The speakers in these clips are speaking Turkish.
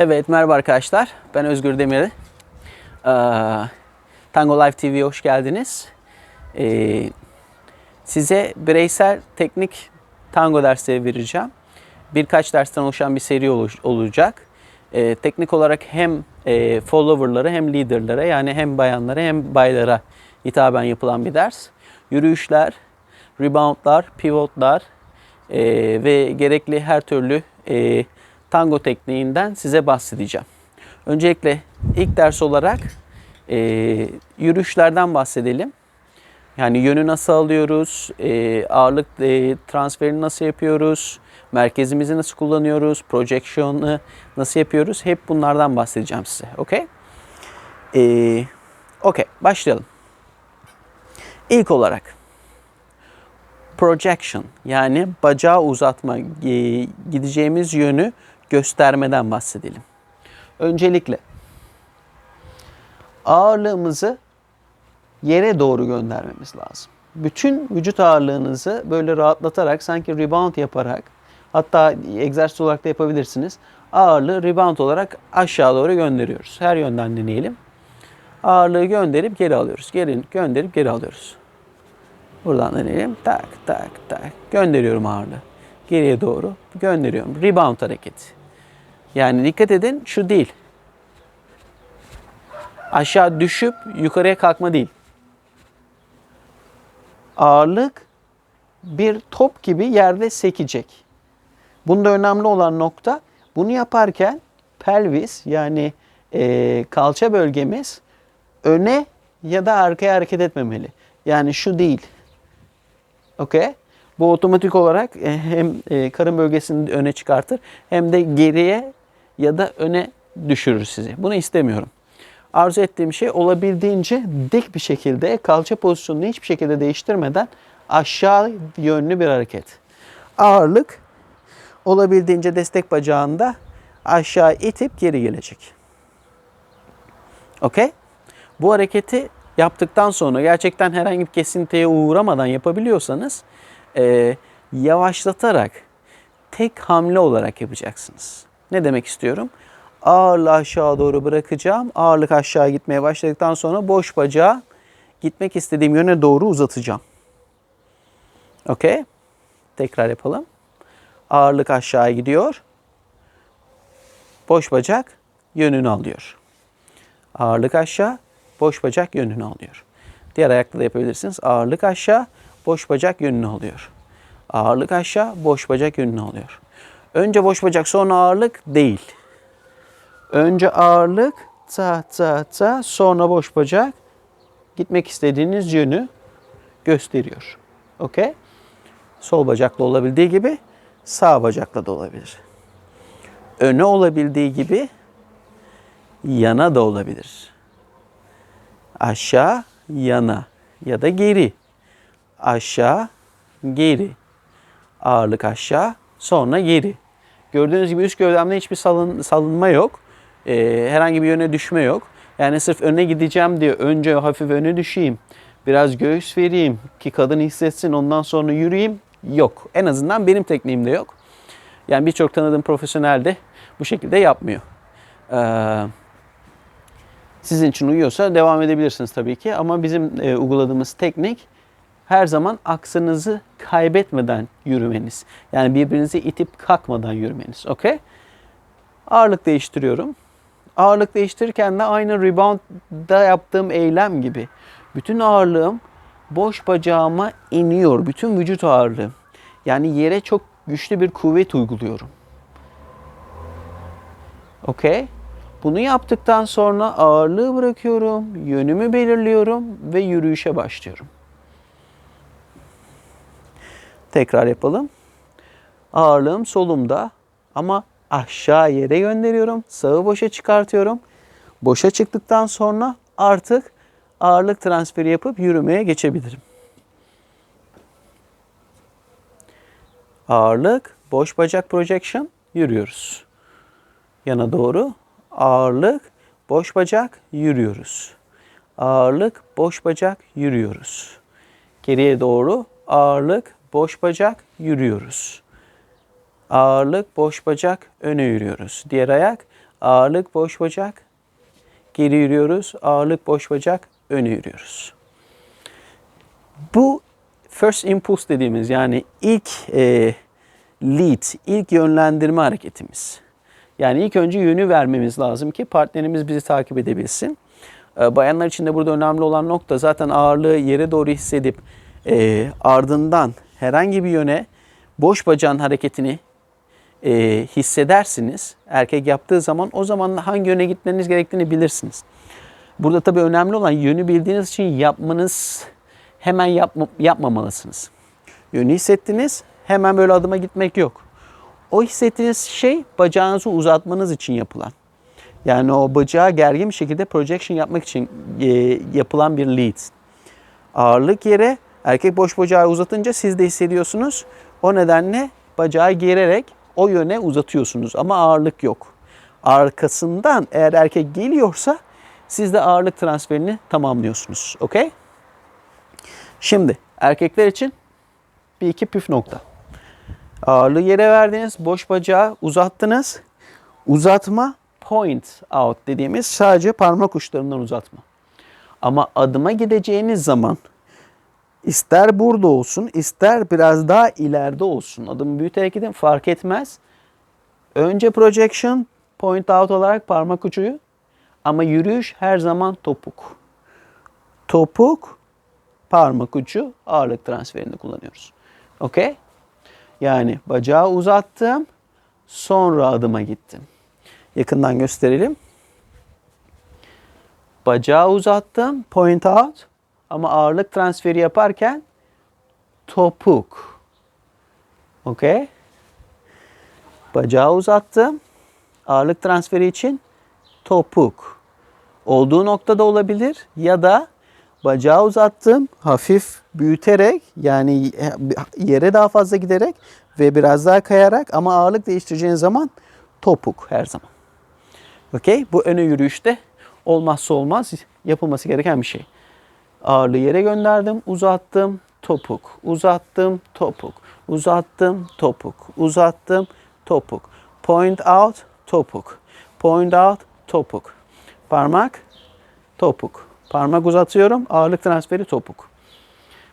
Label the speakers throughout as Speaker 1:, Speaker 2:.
Speaker 1: Evet merhaba arkadaşlar. Ben Özgür Demir. Ee, Tango Live TV'ye hoş geldiniz. Ee, size bireysel teknik tango dersleri vereceğim. Birkaç dersten oluşan bir seri olacak. Ee, teknik olarak hem e, follower'lara hem leader'lara yani hem bayanlara hem baylara hitaben yapılan bir ders. Yürüyüşler, reboundlar, pivotlar e, ve gerekli her türlü e, tango tekniğinden size bahsedeceğim. Öncelikle ilk ders olarak e, yürüyüşlerden bahsedelim. Yani yönü nasıl alıyoruz, e, ağırlık e, transferini nasıl yapıyoruz, merkezimizi nasıl kullanıyoruz, projection'ı nasıl yapıyoruz hep bunlardan bahsedeceğim size. Okey? E, Okey, başlayalım. İlk olarak projection yani bacağı uzatma, e, gideceğimiz yönü göstermeden bahsedelim. Öncelikle ağırlığımızı yere doğru göndermemiz lazım. Bütün vücut ağırlığınızı böyle rahatlatarak sanki rebound yaparak hatta egzersiz olarak da yapabilirsiniz. Ağırlığı rebound olarak aşağı doğru gönderiyoruz. Her yönden deneyelim. Ağırlığı gönderip geri alıyoruz. Geri gönderip geri alıyoruz. Buradan deneyelim. Tak tak tak. Gönderiyorum ağırlığı. Geriye doğru gönderiyorum. Rebound hareketi. Yani dikkat edin şu değil. Aşağı düşüp yukarıya kalkma değil. Ağırlık bir top gibi yerde sekecek. Bunda önemli olan nokta bunu yaparken pelvis yani e, kalça bölgemiz öne ya da arkaya hareket etmemeli. Yani şu değil. Okey? Bu otomatik olarak e, hem e, karın bölgesini öne çıkartır hem de geriye ya da öne düşürür sizi. Bunu istemiyorum. Arzu ettiğim şey olabildiğince dik bir şekilde kalça pozisyonunu hiçbir şekilde değiştirmeden aşağı yönlü bir hareket. Ağırlık olabildiğince destek bacağında aşağı itip geri gelecek. Okey? Bu hareketi yaptıktan sonra gerçekten herhangi bir kesintiye uğramadan yapabiliyorsanız e, yavaşlatarak tek hamle olarak yapacaksınız. Ne demek istiyorum? Ağırlığı aşağı doğru bırakacağım. Ağırlık aşağı gitmeye başladıktan sonra boş bacağı gitmek istediğim yöne doğru uzatacağım. Okey? Tekrar yapalım. Ağırlık aşağı gidiyor. Boş bacak yönünü alıyor. Ağırlık aşağı, boş bacak yönünü alıyor. Diğer ayakta da yapabilirsiniz. Ağırlık aşağı, boş bacak yönünü alıyor. Ağırlık aşağı, boş bacak yönünü alıyor. Önce boş bacak sonra ağırlık değil. Önce ağırlık, ta ta ta, sonra boş bacak gitmek istediğiniz yönü gösteriyor. Okey? Sol bacakla olabildiği gibi sağ bacakla da olabilir. Öne olabildiği gibi yana da olabilir. Aşağı, yana ya da geri. Aşağı, geri. Ağırlık aşağı, sonra geri. Gördüğünüz gibi üst gövdemde hiçbir salın, salınma yok. Ee, herhangi bir yöne düşme yok. Yani sırf öne gideceğim diye önce hafif öne düşeyim. Biraz göğüs vereyim ki kadın hissetsin ondan sonra yürüyeyim. Yok. En azından benim tekniğimde yok. Yani birçok tanıdığım profesyonel de bu şekilde yapmıyor. Ee, sizin için uyuyorsa devam edebilirsiniz tabii ki. Ama bizim e, uyguladığımız teknik her zaman aksınızı kaybetmeden yürümeniz. Yani birbirinizi itip kalkmadan yürümeniz. Okey? Ağırlık değiştiriyorum. Ağırlık değiştirirken de aynı reboundda yaptığım eylem gibi. Bütün ağırlığım boş bacağıma iniyor. Bütün vücut ağırlığım. Yani yere çok güçlü bir kuvvet uyguluyorum. Okey? Bunu yaptıktan sonra ağırlığı bırakıyorum, yönümü belirliyorum ve yürüyüşe başlıyorum. Tekrar yapalım. Ağırlığım solumda ama aşağı yere gönderiyorum. Sağı boşa çıkartıyorum. Boşa çıktıktan sonra artık ağırlık transferi yapıp yürümeye geçebilirim. Ağırlık, boş bacak projection, yürüyoruz. Yana doğru ağırlık, boş bacak, yürüyoruz. Ağırlık, boş bacak, yürüyoruz. Geriye doğru ağırlık, boş bacak, yürüyoruz. Ağırlık, boş bacak, öne yürüyoruz. Diğer ayak, Ağırlık boş bacak. Geri yürüyoruz. Ağırlık boş bacak. Öne yürüyoruz. Bu first impulse dediğimiz yani ilk e, lead, ilk yönlendirme hareketimiz. Yani ilk önce yönü vermemiz lazım ki partnerimiz bizi takip edebilsin. E, bayanlar için de burada önemli olan nokta zaten ağırlığı yere doğru hissedip e, ardından herhangi bir yöne boş bacağın hareketini e, hissedersiniz. Erkek yaptığı zaman o zaman hangi yöne gitmeniz gerektiğini bilirsiniz. Burada tabii önemli olan yönü bildiğiniz için yapmanız hemen yapma, yapmamalısınız. Yönü hissettiniz hemen böyle adıma gitmek yok. O hissettiğiniz şey bacağınızı uzatmanız için yapılan. Yani o bacağı gergin bir şekilde projection yapmak için e, yapılan bir lead. Ağırlık yere erkek boş bacağı uzatınca siz de hissediyorsunuz. O nedenle bacağı gererek o yöne uzatıyorsunuz ama ağırlık yok. Arkasından eğer erkek geliyorsa siz de ağırlık transferini tamamlıyorsunuz. Okey? Şimdi erkekler için bir iki püf nokta. Ağırlığı yere verdiniz, boş bacağı uzattınız. Uzatma point out dediğimiz sadece parmak uçlarından uzatma. Ama adıma gideceğiniz zaman ister burada olsun, ister biraz daha ileride olsun. Adımı büyüterek gidin fark etmez. Önce projection, point out olarak parmak ucuyu ama yürüyüş her zaman topuk. Topuk, parmak ucu ağırlık transferinde kullanıyoruz. Okey? Yani bacağı uzattım, sonra adıma gittim. Yakından gösterelim. Bacağı uzattım, point out ama ağırlık transferi yaparken topuk. Okey? Bacağı uzattım. Ağırlık transferi için topuk. Olduğu noktada olabilir ya da bacağı uzattım hafif büyüterek yani yere daha fazla giderek ve biraz daha kayarak ama ağırlık değiştireceğiniz zaman topuk her zaman. Okey? Bu öne yürüyüşte olmazsa olmaz yapılması gereken bir şey. Ağırlığı yere gönderdim, uzattım, topuk, uzattım, topuk, uzattım, topuk, uzattım, topuk. Point out, topuk. Point out, topuk. Parmak, topuk. Parmak uzatıyorum, ağırlık transferi topuk.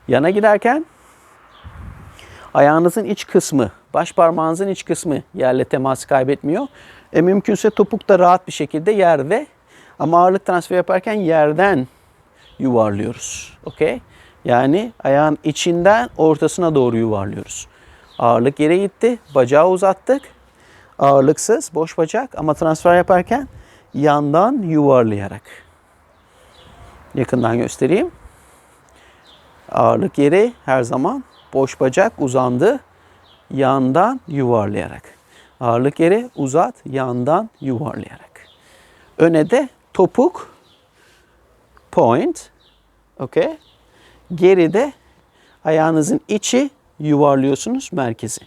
Speaker 1: Yana giderken ayağınızın iç kısmı, baş parmağınızın iç kısmı yerle teması kaybetmiyor. E, mümkünse topuk da rahat bir şekilde yerde ama ağırlık transferi yaparken yerden yuvarlıyoruz. Okey? Yani ayağın içinden ortasına doğru yuvarlıyoruz. Ağırlık yere gitti. Bacağı uzattık. Ağırlıksız, boş bacak ama transfer yaparken yandan yuvarlayarak. Yakından göstereyim. Ağırlık yere her zaman boş bacak uzandı. Yandan yuvarlayarak. Ağırlık yere uzat, yandan yuvarlayarak. Öne de topuk, point, okay. Geride ayağınızın içi yuvarlıyorsunuz merkezi.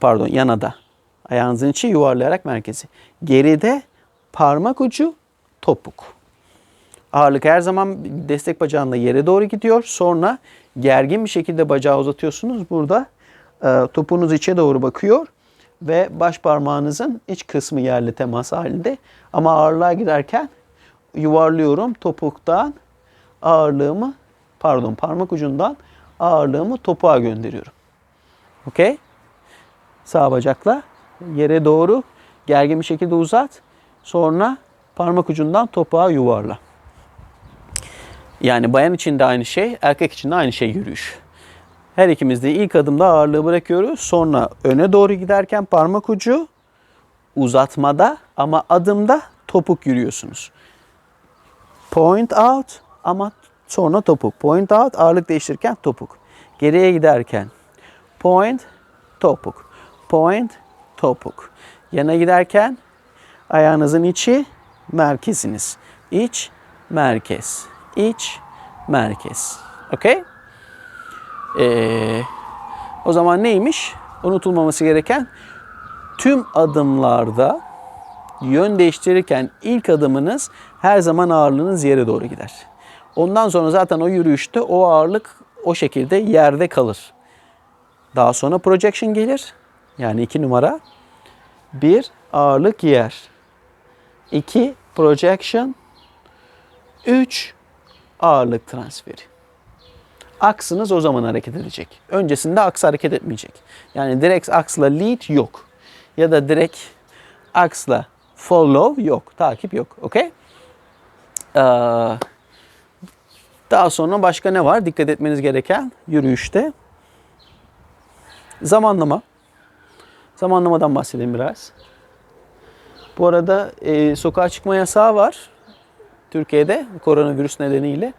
Speaker 1: Pardon yana da. Ayağınızın içi yuvarlayarak merkezi. Geride parmak ucu topuk. Ağırlık her zaman destek bacağında yere doğru gidiyor. Sonra gergin bir şekilde bacağı uzatıyorsunuz. Burada e, topuğunuz içe doğru bakıyor ve baş parmağınızın iç kısmı yerle temas halinde. Ama ağırlığa giderken yuvarlıyorum topuktan ağırlığımı pardon parmak ucundan ağırlığımı topuğa gönderiyorum. Okey? Sağ bacakla yere doğru gergin bir şekilde uzat. Sonra parmak ucundan topuğa yuvarla. Yani bayan için de aynı şey, erkek için de aynı şey yürüyüş. Her ikimiz de ilk adımda ağırlığı bırakıyoruz. Sonra öne doğru giderken parmak ucu uzatmada ama adımda topuk yürüyorsunuz. Point out ama sonra topuk. Point out ağırlık değiştirirken topuk. Geriye giderken point topuk. Point topuk. Yana giderken ayağınızın içi merkeziniz. İç merkez. İç merkez. Okey? Ee, o zaman neymiş? Unutulmaması gereken tüm adımlarda yön değiştirirken ilk adımınız her zaman ağırlığınız yere doğru gider. Ondan sonra zaten o yürüyüşte o ağırlık o şekilde yerde kalır. Daha sonra projection gelir. Yani iki numara. Bir ağırlık yer. 2 projection, 3 ağırlık transferi. Aksınız o zaman hareket edecek. Öncesinde aks hareket etmeyecek. Yani direkt aksla lead yok. Ya da direkt aksla follow yok. Takip yok. Okey? Ee, daha sonra başka ne var? Dikkat etmeniz gereken yürüyüşte. Zamanlama. Zamanlamadan bahsedelim biraz. Bu arada e, sokağa çıkma yasağı var. Türkiye'de koronavirüs nedeniyle.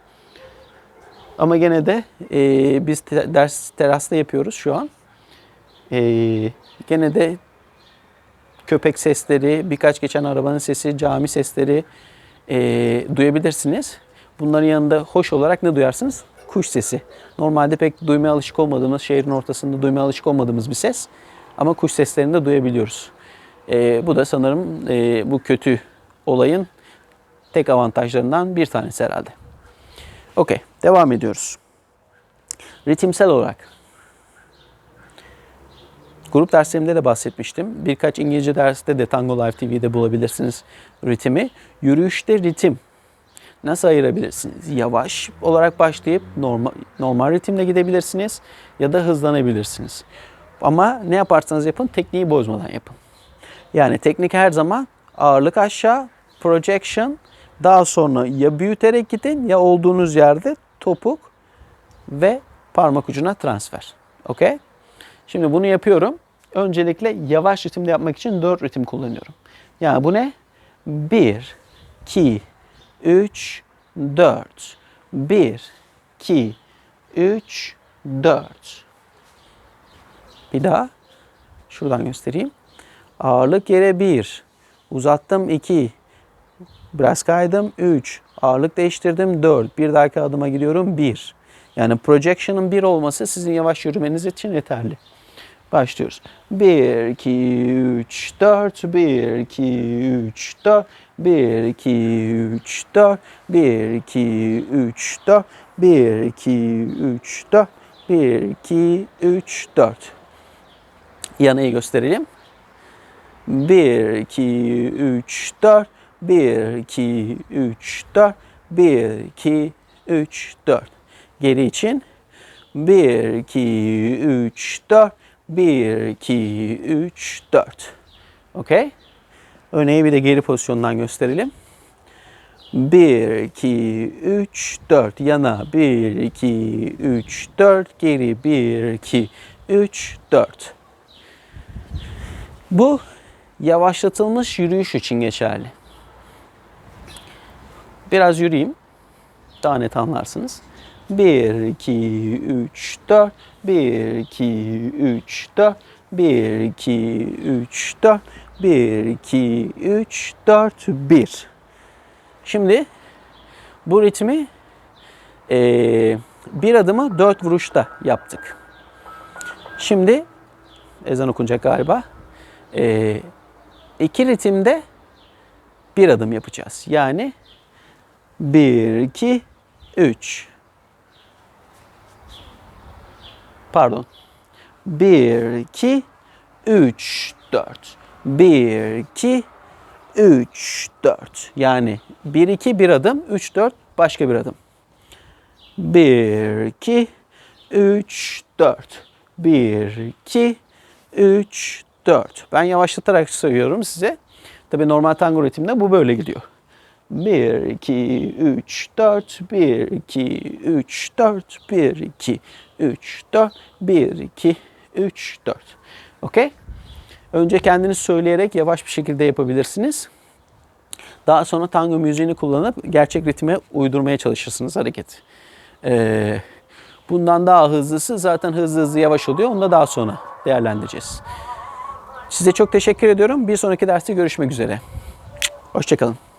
Speaker 1: Ama gene de e, biz te- ders terasta yapıyoruz şu an. E, gene de köpek sesleri, birkaç geçen arabanın sesi, cami sesleri e, duyabilirsiniz. Bunların yanında hoş olarak ne duyarsınız? Kuş sesi. Normalde pek duymaya alışık olmadığımız, şehrin ortasında duymaya alışık olmadığımız bir ses. Ama kuş seslerini de duyabiliyoruz. E, bu da sanırım e, bu kötü olayın tek avantajlarından bir tanesi herhalde. Okey, devam ediyoruz. Ritimsel olarak. Grup derslerimde de bahsetmiştim. Birkaç İngilizce derste de Tango Live TV'de bulabilirsiniz ritmi. Yürüyüşte ritim. Nasıl ayırabilirsiniz? Yavaş olarak başlayıp normal, normal ritimle gidebilirsiniz ya da hızlanabilirsiniz. Ama ne yaparsanız yapın tekniği bozmadan yapın. Yani teknik her zaman ağırlık aşağı, projection, daha sonra ya büyüterek gidin ya olduğunuz yerde topuk ve parmak ucuna transfer. Okey? Şimdi bunu yapıyorum. Öncelikle yavaş ritimde yapmak için 4 ritim kullanıyorum. Yani bu ne? 1, 2, 3, 4. 1, 2, 3, 4. Bir daha. Şuradan göstereyim. Ağırlık yere 1. Uzattım 2. Biraz kaydım 3. Ağırlık değiştirdim 4. Bir dahaki adıma gidiyorum 1. Yani projection'ın 1 olması sizin yavaş yürümeniz için yeterli. Başlıyoruz. 1, 2, 3, 4. 1, 2, 3, 4. 1, 2, 3, 4. 1, 2, 3, 4. 1, 2, 3, 4. 1, 2, 3, 4. Yanayı gösterelim. 1, 2, 3, 4. 1, 2, 3, 4. 1, 2, 3, 4. Geri için. 1, 2, 3, 4. 1, 2, 3, 4. Okey? Örneği bir de geri pozisyondan gösterelim. 1, 2, 3, 4. Yana 1, 2, 3, 4. Geri 1, 2, 3, 4. Bu yavaşlatılmış yürüyüş için geçerli. Biraz yürüyeyim. Daha net anlarsınız. 1, 2, 3, 4. 1, 2, 3, 4. 1, 2, 3, 4. 1, 2, 3, 4, 1. Şimdi bu ritmi eee, bir adımı dört vuruşta yaptık. Şimdi ezan okunacak galiba. Eee iki ritimde bir adım yapacağız. Yani 1, 2, 3. Pardon. 1, 2, 3, 4. 1, 2, 3, 4. Yani 1, 2 bir adım, 3, 4 başka bir adım. 1, 2, 3, 4. 1, 2, 3, 4. Ben yavaşlatarak söylüyorum size. Tabii normal tango ritimde bu böyle gidiyor. 1, 2, 3, 4, 1, 2, 3, 4, 1, 2, 3, 4, 1, 2, 3, 4. Okey? Önce kendiniz söyleyerek yavaş bir şekilde yapabilirsiniz. Daha sonra tango müziğini kullanıp gerçek ritme uydurmaya çalışırsınız hareket. Ee, bundan daha hızlısı zaten hızlı hızlı yavaş oluyor. Onu da daha sonra değerlendireceğiz. Size çok teşekkür ediyorum. Bir sonraki derste görüşmek üzere. Hoşçakalın.